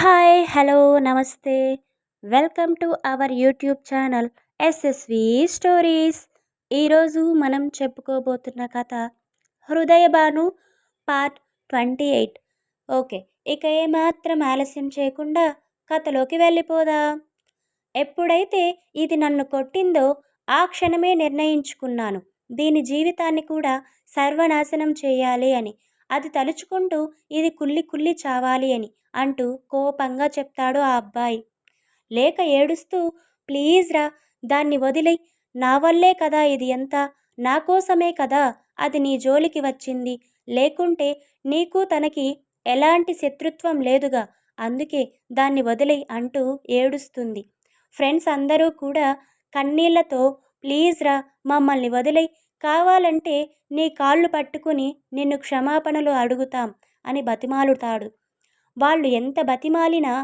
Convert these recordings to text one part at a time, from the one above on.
Hi hello నమస్తే. Welcome to our YouTube channel SSV stories. ఈరోజు మనం చెప్పుకోబోతున్న కథ Hrudayabanu part twenty eight. Okay ఇక ఏమాత్రం ఆలస్యం చేయకుండా కథలోకి వెళ్ళిపోదాం. ఎప్పుడైతే ఇది నన్ను కొట్టిందో ఆ క్షణమే నిర్ణయించుకున్నాను. దీని జీవితాన్ని కూడా సర్వనాశనం చేయాలి అని. అది తలుచుకుంటూ ఇది కుల్లి కుల్లి చావాలి అని. అంటూ కోపంగా చెప్తాడు ఆ అబ్బాయి. లేక ఏడుస్తూ ప్లీజ్ రా దాన్ని వదిలి నా వల్లే కదా ఇది ఎంత? నా కోసమే కదా అది నీ జోలికి వచ్చింది. లేకుంటే నీకు తనకి ఎలాంటి శత్రుత్వం లేదుగా. అందుకే దాన్ని వదిలే అంటూ ఏడుస్తుంది. ఫ్రెండ్స్ అందరూ కూడా కన్నీళ్ళతో ప్లీజ్ రా మమ్మల్ని వదిలే కావాలంటే నీ కాళ్ళు పట్టుకుని నిన్ను క్షమాపణలు అడుగుతాం అని బతిమాలుతాడు. వాళ్ళు ఎంత బతిమాలినా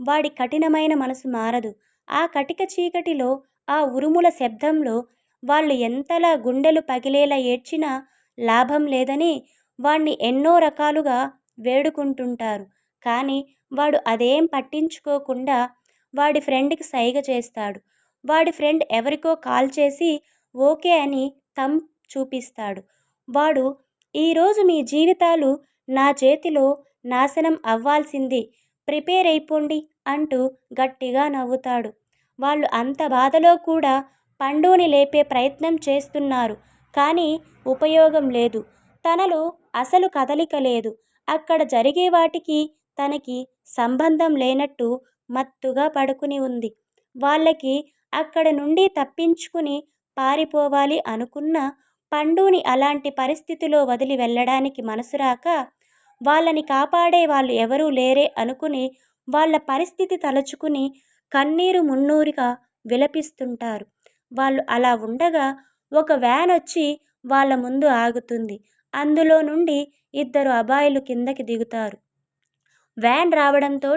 వాడి కఠినమైన మనసు మారదు. ఆ కటిక చీకటిలో ఆ ఉరుముల శబ్దంలో వాళ్ళు ఎంతలా గుండెలు పగిలేలా ఏడ్చినా లాభం లేదని వాణ్ణి ఎన్నో రకాలుగా వేడుకుంటుంటారు. కానీ వాడు అదేం పట్టించుకోకుండా వాడి ఫ్రెండ్కి సైగ చేస్తాడు. వాడి ఫ్రెండ్ ఎవరికో కాల్ చేసి ఓకే అని తమ్ చూపిస్తాడు. వాడు ఈరోజు మీ జీవితాలు నా చేతిలో నాశనం అవ్వాల్సింది. ప్రిపేర్ అయిపోండి అంటూ గట్టిగా నవ్వుతాడు. వాళ్ళు అంత బాధలో కూడా పండుని లేపే ప్రయత్నం చేస్తున్నారు. కానీ ఉపయోగం లేదు. తనలో అసలు కదలిక లేదు. అక్కడ జరిగే వాటికి తనకి సంబంధం లేనట్టు మత్తుగా పడుకుని ఉంది. వాళ్ళకి అక్కడ నుండి తప్పించుకుని పారిపోవాలి అనుకున్న పండుని అలాంటి పరిస్థితిలో వదిలి వెళ్ళడానికి మనసు రాక వాళ్ళని కాపాడే వాళ్ళు ఎవరూ లేరే అనుకుని వాళ్ళ పరిస్థితి తలుచుకుని కన్నీరు మున్నూరుగా విలపిస్తుంటారు. వాళ్ళు అలా ఉండగా ఒక వ్యాన్ వచ్చి వాళ్ళ ముందు ఆగుతుంది. అందులో నుండి ఇద్దరు అబ్బాయిలు కిందకి దిగుతారు. వ్యాన్ రావడంతో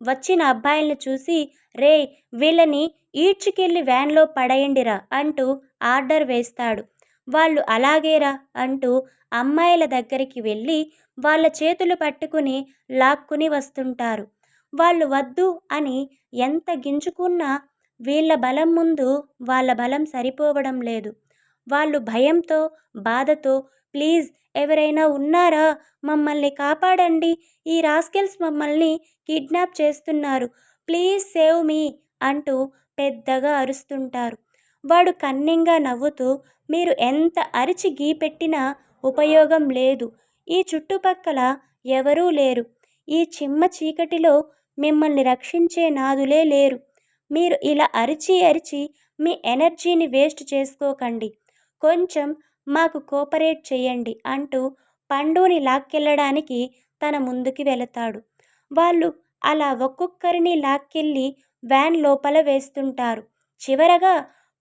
వచ్చిన అబ్బాయిల్ని చూసి రే వీళ్ళని ఈడ్చుకెళ్ళి వ్యాన్లో పడేయండిరా అంటూ ఆర్డర్ వేస్తాడు. వాళ్ళు అలాగేరా అంటూ అమ్మాయిల దగ్గరికి వెళ్ళి వాళ్ళ చేతులు పట్టుకుని లాక్కుని వస్తుంటారు. వాళ్ళు వద్దు అని ఎంత గింజుకున్నా వీళ్ళ బలం ముందు వాళ్ళ బలం సరిపోవడం లేదు. వాళ్ళు భయంతో బాధతో ప్లీజ్ ఎవరైనా ఉన్నారా? మమ్మల్ని కాపాడండి. ఈ రాస్కెల్స్ మమ్మల్ని కిడ్నాప్ చేస్తున్నారు. ప్లీజ్ సేవ్ మీ అంటూ పెద్దగా అరుస్తుంటారు. వాడు కన్నింగా నవ్వుతూ మీరు ఎంత అరిచి గీపెట్టినా ఉపయోగం లేదు. ఈ చుట్టుపక్కల ఎవరూ లేరు. ఈ చిమ్మ చీకటిలో మిమ్మల్ని రక్షించే నాదులే లేరు. మీరు ఇలా అరిచి అరిచి మీ ఎనర్జీని వేస్ట్ చేసుకోకండి. కొంచెం మాకు కోపరేట్ చేయండి అంటూ పండుని లాక్కెళ్ళడానికి తన ముందుకి వెళతాడు. వాళ్ళు అలా ఒక్కొక్కరిని లాక్కెళ్ళి వ్యాన్ లోపల వేస్తుంటారు. చివరగా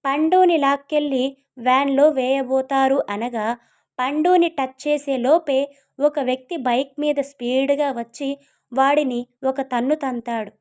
పండుని లాక్కెళ్ళి వ్యాన్లో వేయబోతారు అనగా పండుని టచ్ చేసే లోపే ఒక వ్యక్తి బైక్ మీద స్పీడ్గా వచ్చి వాడిని ఒక తన్ను తంతాడు.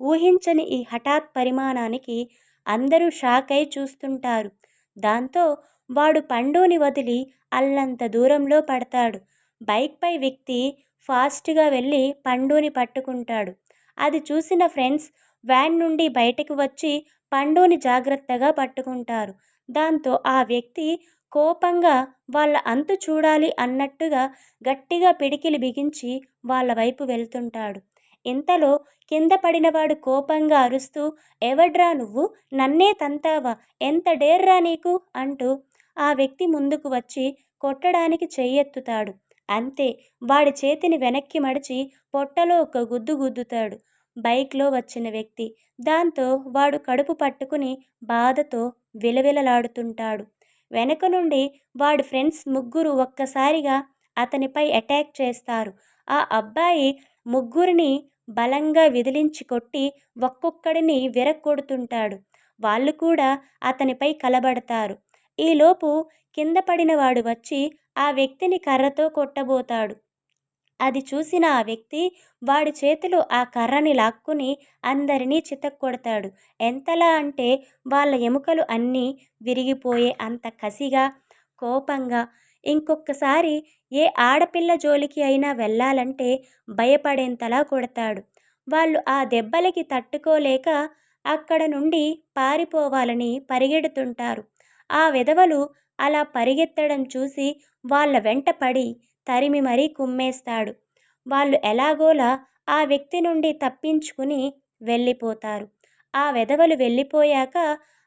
ఊహించని ఈ హఠాత్ పరిమాణానికి అందరూ షాక్ అయి చూస్తుంటారు. దాంతో వాడు పండుని వదిలి అల్లంత దూరంలో పడతాడు. బైక్పై వ్యక్తి ఫాస్ట్గా వెళ్ళి పండుని పట్టుకుంటాడు. అది చూసిన ఫ్రెండ్స్ వ్యాన్ నుండి బయటకు వచ్చి పండుని జాగ్రత్తగా పట్టుకుంటారు. దాంతో ఆ వ్యక్తి కోపంగా వాళ్ళ అంతు చూడాలి అన్నట్టుగా గట్టిగా పిడికిలి బిగించి వాళ్ళ వైపు వెళ్తుంటాడు. ఇంతలో కింద పడినవాడు కోపంగా అరుస్తూ ఎవడ్రా నువ్వు? నన్నే తంతావా? ఎంత డేర్రా నీకు? అంటూ ఆ వ్యక్తి ముందుకు వచ్చి కొట్టడానికి చెయ్యెత్తుతాడు. అంతే వాడి చేతిని వెనక్కి మడిచి పొట్టలో ఒక గుద్దు గుద్దుతాడు. బైక్లో వచ్చిన వ్యక్తి దాంతో వాడు కడుపు పట్టుకుని బాధతో విలవిలలాడుతుంటాడు. వెనక నుండి వాడి ఫ్రెండ్స్ ముగ్గురు ఒక్కసారిగా అతనిపై అటాక్ చేస్తారు. ఆ అబ్బాయి ముగ్గురిని బలంగా విదిలించి కొట్టి ఒక్కొక్కడిని విరక్కొడుతుంటాడు వాళ్ళు కూడా అతనిపై కలబడతారు. ఈలోపు కింద పడినవాడు వచ్చి ఆ వ్యక్తిని కర్రతో కొట్టబోతాడు. అది చూసిన ఆ వ్యక్తి వాడి చేతులు ఆ కర్రని లాక్కుని అందరినీ చితక్కొడతాడు. ఎంతలా అంటే వాళ్ళ ఎముకలు అన్నీ విరిగిపోయే అంత కసిగా కోపంగా ఇంకొకసారి ఏ ఆడపిల్ల జోలికి అయినా వెళ్ళాలంటే భయపడేంతలా కొడతాడు. వాళ్ళు ఆ దెబ్బలకి తట్టుకోలేక అక్కడ నుండి పారిపోవాలని పరిగెడుతుంటారు. ఆ విధవలు అలా పరిగెత్తడం చూసి వాళ్ళ వెంట పడి తరిమి మరీ కుమ్మేస్తాడు. వాళ్ళు ఎలాగోలా ఆ వ్యక్తి నుండి తప్పించుకుని వెళ్ళిపోతారు. ఆ వెధవలు వెళ్ళిపోయాక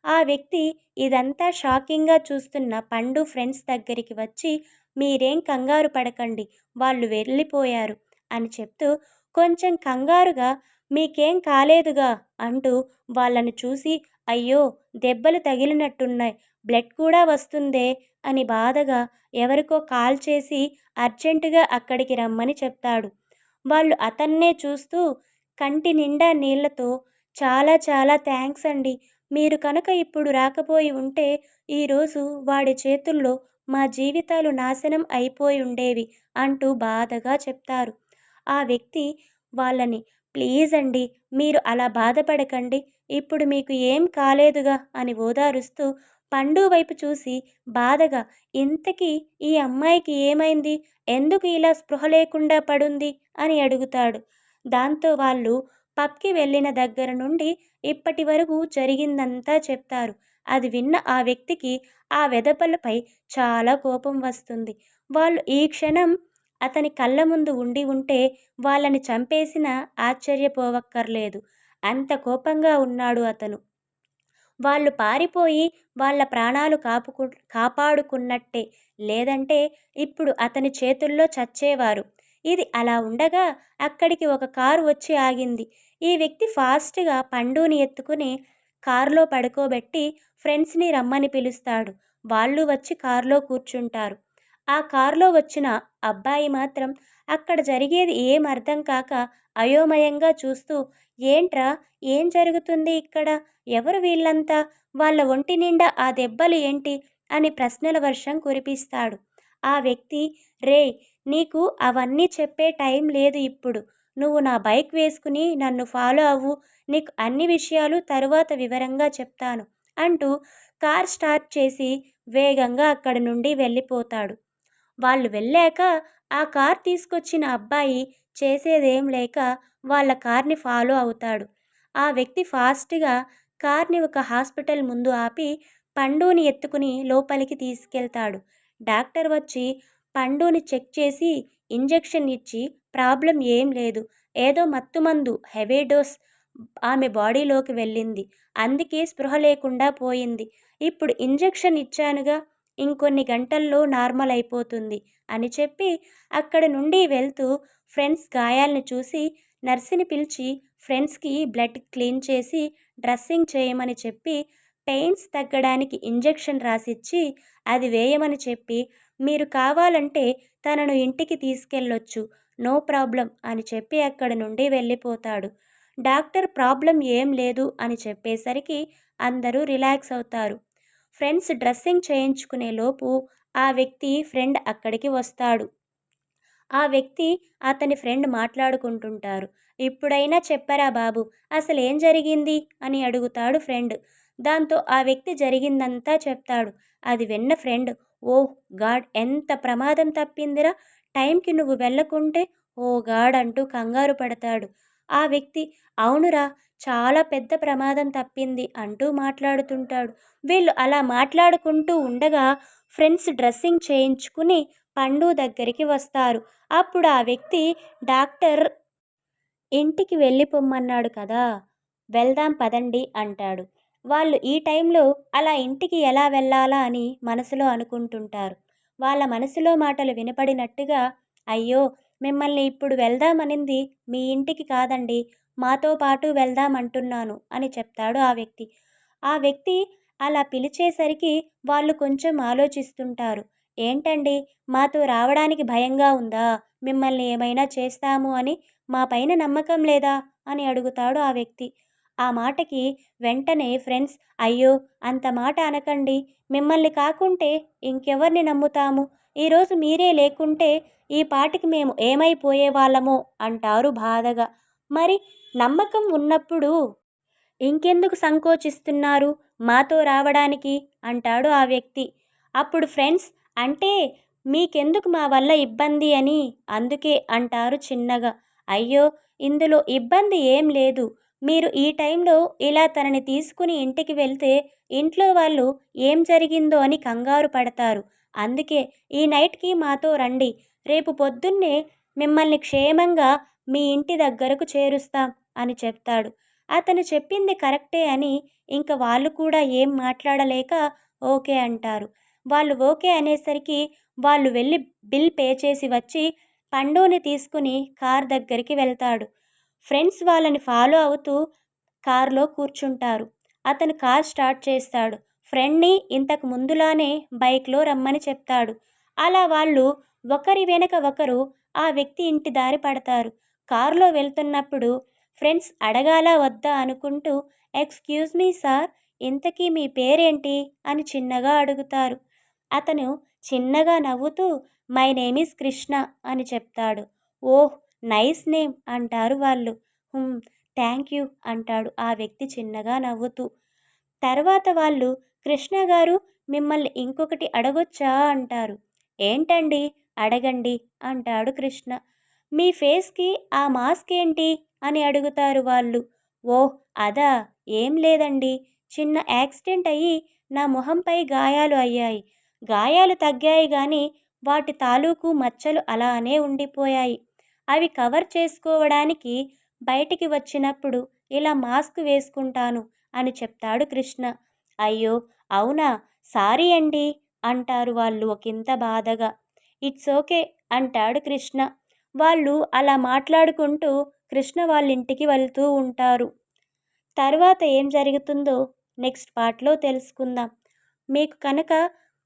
ఆ వ్యక్తి ఇదంతా షాకింగ్గా చూస్తున్న పండు ఫ్రెండ్స్ దగ్గరికి వచ్చి మీరేం కంగారు పడకండి వాళ్ళు వెళ్ళిపోయారు అని చెప్తూ కొంచెం కంగారుగా మీకేం కాలేదుగా అంటూ వాళ్ళను చూసి అయ్యో దెబ్బలు తగిలినట్టున్నాయి. బ్లడ్ కూడా వస్తుందే అని బాధగా ఎవరికో కాల్ చేసి అర్జెంటుగా అక్కడికి రమ్మని చెప్తాడు. వాళ్ళు అతన్నే చూస్తూ కంటి నిండా నీళ్ళతో చాలా చాలా థ్యాంక్స్ అండి. మీరు కనుక ఇప్పుడు రాకపోయి ఉంటే ఈరోజు వాడి చేతుల్లో మా జీవితాలు నాశనం అయిపోయి ఉండేవి అంటూ బాధగా చెప్తారు. ఆ వ్యక్తి వాళ్ళని ప్లీజ్ అండి మీరు అలా బాధపడకండి. ఇప్పుడు మీకు ఏం కాలేదుగా? అని ఓదారుస్తూ పండు వైపు చూసి బాధగా ఇంతకీ ఈ అమ్మాయికి ఏమైంది? ఎందుకు ఇలా స్పృహ లేకుండా పడుంది? అని అడుగుతాడు. దాంతో వాళ్ళు పబ్కి వెళ్ళిన దగ్గర నుండి ఇప్పటి వరకు జరిగిందంతా చెప్తారు. అది విన్న ఆ వ్యక్తికి ఆ వెదపలపై చాలా కోపం వస్తుంది. వాళ్ళు ఈ క్షణం అతని కళ్ళ ముందు ఉండి ఉంటే వాళ్ళని చంపేసిన ఆశ్చర్యపోవక్కర్లేదు. అంత కోపంగా ఉన్నాడు అతను. వాళ్ళు పారిపోయి వాళ్ళ ప్రాణాలు కాపుకు కాపాడుకున్నట్టే. లేదంటే ఇప్పుడు అతని చేతుల్లో చచ్చేవారు. ఇది అలా ఉండగా అక్కడికి ఒక కారు వచ్చి ఆగింది. ఈ వ్యక్తి ఫాస్ట్గా పండుని ఎత్తుకుని కారులో పడుకోబెట్టి ఫ్రెండ్స్ని రమ్మని పిలుస్తాడు. వాళ్ళు వచ్చి కారులో కూర్చుంటారు. ఆ కారులో వచ్చిన అబ్బాయి మాత్రం అక్కడ జరిగేది ఏం అర్థం కాక అయోమయంగా చూస్తూ ఏంట్రా? ఏం జరుగుతుంది ఇక్కడ? ఎవరు వీళ్ళంతా? వాళ్ళ ఒంటి నిండా ఆ దెబ్బలు ఏంటి? అని ప్రశ్నల వర్షం కురిపిస్తాడు. ఆ వ్యక్తి రే నీకు అవన్నీ చెప్పే టైం లేదు ఇప్పుడు. నువ్వు నా బైక్ వేసుకుని నన్ను ఫాలో అవ్వు. నీకు అన్ని విషయాలు తరువాత వివరంగా చెప్తాను అంటూ కార్ స్టార్ట్ చేసి వేగంగా అక్కడి నుండి వెళ్ళిపోతాడు. వాళ్ళు వెళ్ళాక ఆ కార్ తీసుకొచ్చిన అబ్బాయి చేసేదేం లేక వాళ్ళ కార్ని ఫాలో అవుతాడు. ఆ వ్యక్తి ఫాస్ట్గా కార్ని ఒక హాస్పిటల్ ముందు ఆపి పండుని ఎత్తుకుని లోపలికి తీసుకెళ్తాడు. డాక్టర్ వచ్చి పండుని చెక్ చేసి ఇంజెక్షన్ ఇచ్చి ప్రాబ్లం ఏం లేదు ఏదో మత్తుమందు హెవీ డోస్ ఆమె బాడీలోకి వెళ్ళింది. అందుకే స్పృహ లేకుండా పోయింది. ఇప్పుడు ఇంజెక్షన్ ఇచ్చానుగా? ఇంకొన్ని గంటల్లో నార్మల్ అయిపోతుంది అని చెప్పి అక్కడ నుండి వెళ్తూ ఫ్రెండ్స్ గాయాలను చూసి నర్సుని పిలిచి ఫ్రెండ్స్కి బ్లడ్ క్లీన్ చేసి డ్రెస్సింగ్ చేయమని చెప్పి పెయిన్స్ తగ్గడానికి ఇంజెక్షన్ రాసిచ్చి అది వేయమని చెప్పి మీరు కావాలంటే తనను ఇంటికి తీసుకెళ్ళొచ్చు నో ప్రాబ్లం అని చెప్పి అక్కడ నుండి వెళ్ళిపోతాడు. డాక్టర్ ప్రాబ్లం ఏం లేదు అని చెప్పేసరికి అందరూ రిలాక్స్ అవుతారు. ఫ్రెండ్స్ డ్రెస్సింగ్ చేయించుకునే లోపు ఆ వ్యక్తి ఫ్రెండ్ అక్కడికి వస్తాడు. ఆ వ్యక్తి అతని ఫ్రెండ్ మాట్లాడుకుంటుంటారు. ఇప్పుడైనా చెప్పరా బాబు? అసలు ఏం జరిగింది? అని అడుగుతాడు ఫ్రెండ్. దాంతో ఆ వ్యక్తి జరిగిందంతా చెప్తాడు. అది విన్న ఫ్రెండ్ ఓ గాడ్ ఎంత ప్రమాదం తప్పిందిరా. టైంకి నువ్వు వెళ్ళకుంటే ఓ గాడ్ అంటూ కంగారు పడతాడు. ఆ వ్యక్తి అవునురా చాలా పెద్ద ప్రమాదం తప్పింది అంటూ మాట్లాడుతుంటాడు. వీళ్ళు అలా మాట్లాడుకుంటూ ఉండగా ఫ్రెండ్స్ డ్రెస్సింగ్ చేయించుకుని పండు దగ్గరికి వస్తారు. అప్పుడు ఆ వ్యక్తి డాక్టర్ ఇంటికి వెళ్ళిపోమ్మన్నాడు కదా వెళ్దాం పదండి అంటాడు. వాళ్ళు ఈ టైంలో అలా ఇంటికి ఎలా వెళ్ళాలా అని మనసులో అనుకుంటుంటారు. వాళ్ళ మనసులో మాటలు వినపడినట్టుగా అయ్యో మిమ్మల్ని ఇప్పుడు వెళ్దామనింది మీ ఇంటికి కాదండి మాతో పాటు వెళ్దామంటున్నాను అని చెప్తాడు ఆ వ్యక్తి. ఆ వ్యక్తి అలా పిలిచేసరికి వాళ్ళు కొంచెం ఆలోచిస్తుంటారు. ఏంటండి మాతో రావడానికి భయంగా ఉందా? మిమ్మల్ని ఏమైనా చేస్తాము అని మా పైన నమ్మకం లేదా? అని అడుగుతాడు ఆ వ్యక్తి. ఆ మాటకి వెంటనే ఫ్రెండ్స్ అయ్యో అంత మాట అనకండి. మిమ్మల్ని కాకుంటే ఇంకెవరిని నమ్ముతాము? ఈరోజు మీరే లేకుంటే ఈ పాటికి మేము ఏమైపోయేవాళ్ళమో అంటారు బాధగా. మరి నమ్మకం ఉన్నప్పుడు ఇంకెందుకు సంకోచిస్తున్నారు? మాతో రావడానికి అంటాడు ఆ వ్యక్తి. అప్పుడు ఫ్రెండ్స్ అంటే మీకెందుకు మా వల్ల ఇబ్బంది అని అందుకే అంటారు చిన్నగా. అయ్యో ఇందులో ఇబ్బంది ఏం లేదు. మీరు ఈ టైంలో ఇలా తనని తీసుకుని ఇంటికి వెళ్తే ఇంట్లో వాళ్ళు ఏం జరిగిందో అని కంగారు పడతారు. అందుకే ఈ నైట్కి మాతో రండి. రేపు పొద్దున్నే మిమ్మల్ని క్షేమంగా మీ ఇంటి దగ్గరకు చేరుస్తాం అని చెప్తాడు. అతను చెప్పింది కరెక్టే అని ఇంకా వాళ్ళు కూడా ఏం మాట్లాడలేక ఓకే అంటారు. వాళ్ళు ఓకే అనేసరికి వాళ్ళు వెళ్ళి బిల్ పే చేసి వచ్చి పండుని తీసుకుని కార్ దగ్గరికి వెళ్తాడు. ఫ్రెండ్స్ వాళ్ళని ఫాలో అవుతూ కారులో కూర్చుంటారు. అతను కార్ స్టార్ట్ చేస్తాడు. ఫ్రెండ్ని ఇంతకు ముందులానే బైక్లో రమ్మని చెప్తాడు. అలా వాళ్ళు ఒకరి వెనక ఒకరు ఆ వ్యక్తి ఇంటి దారి పడతారు. కారులో వెళ్తున్నప్పుడు ఫ్రెండ్స్ అడగాల వద్దా అనుకుంటూ ఎక్స్క్యూజ్ మీ సార్ ఇంతకీ మీ పేరేంటి? అని చిన్నగా అడుగుతారు. అతను చిన్నగా నవ్వుతూ మై నేమ్ ఈస్ కృష్ణ అని చెప్తాడు. ఓహ్ నైస్ నేమ్ అంటారు వాళ్ళు. థ్యాంక్ యూ అంటాడు ఆ వ్యక్తి చిన్నగా నవ్వుతూ. తర్వాత వాళ్ళు కృష్ణ గారు మిమ్మల్ని ఇంకొకటి అడగొచ్చా? అంటారు. ఏంటండి? అడగండి అంటాడు కృష్ణ. మీ ఫేస్కి ఆ మాస్క్ ఏంటి? అని అడుగుతారు వాళ్ళు. ఓహ్ అదా? ఏం లేదండి. చిన్న యాక్సిడెంట్ అయ్యి నా మొహంపై గాయాలు అయ్యాయి. గాయాలు తగ్గాయి కానీ వాటి తాలూకు మచ్చలు అలానే ఉండిపోయాయి. అవి కవర్ చేసుకోవడానికి బయటికి వచ్చినప్పుడు ఇలా మాస్క్ వేసుకుంటాను అని చెప్తాడు కృష్ణ. అయ్యో అవునా? సారీ అండి అంటారు వాళ్ళు ఒకంత బాధగా. ఇట్స్ ఓకే అంటాడు కృష్ణ. వాళ్ళు అలా మాట్లాడుకుంటూ కృష్ణ వాళ్ళ ఇంటికి వెళ్తూ ఉంటారు. తర్వాత ఏం జరుగుతుందో నెక్స్ట్ పార్ట్లో తెలుసుకుందాం. మీకు కనుక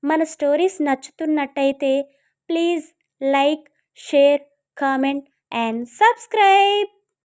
మన stories నచ్చుతున్నట్టయితే please like share comment and subscribe!